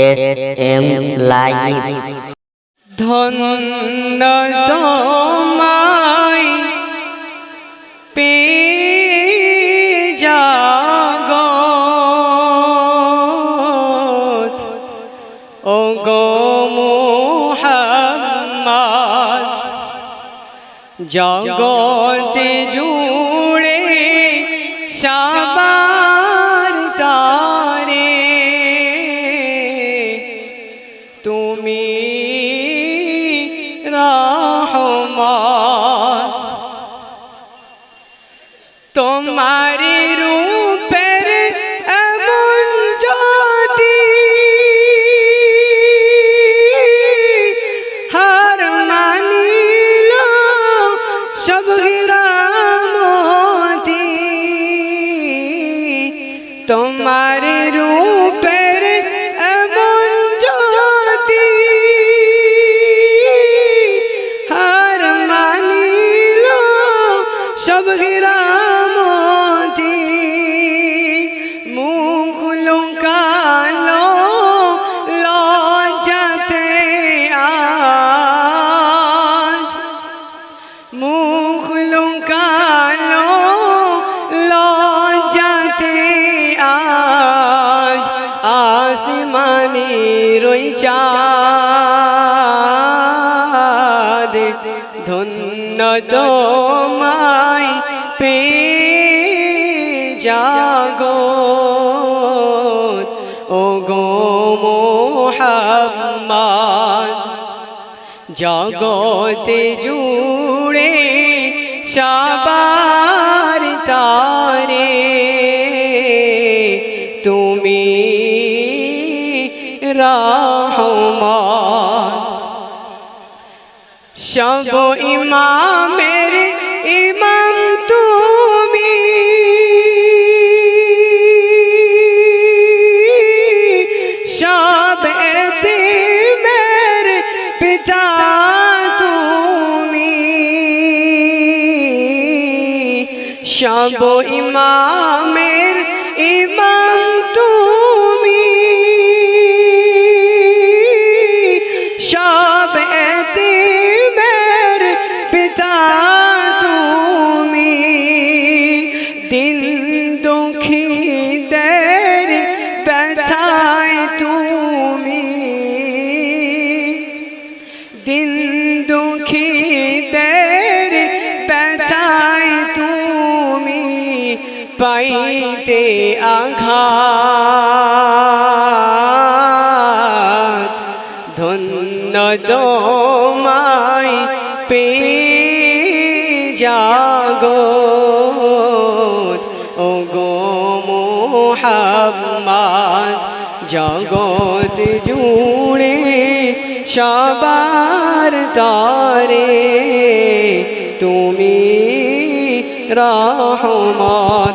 S M live ধন্য তোমায় pay জাগত ও গো মোহাম্মদ জগতে জুড়ে সবার তুমি রহমান। তোমার রূপের এমন জ্যোতি হার মানিল সব গ্রামতি তোমার রূপের আসমানি রই চাঁদ ধন্য তোমায় পে জাগো। ও গো মোহাম্মদ জগতে জুড়ে সবার রহমান। সব ইমামের ইমাম তুমি। সব এতিমের পিতা তুমি। সব ইমামের ইমাম পিতা তুমি দিন দুঃখীদের ব্যথায় তুমি দিন দুঃখীদের ব্যথায় তুমি পাইতে আঘাত, ধন্য তোমায় পে জাগো। ও গো মোহাম্মদ জগত জুড়ে সবার তারে তুমি রহমান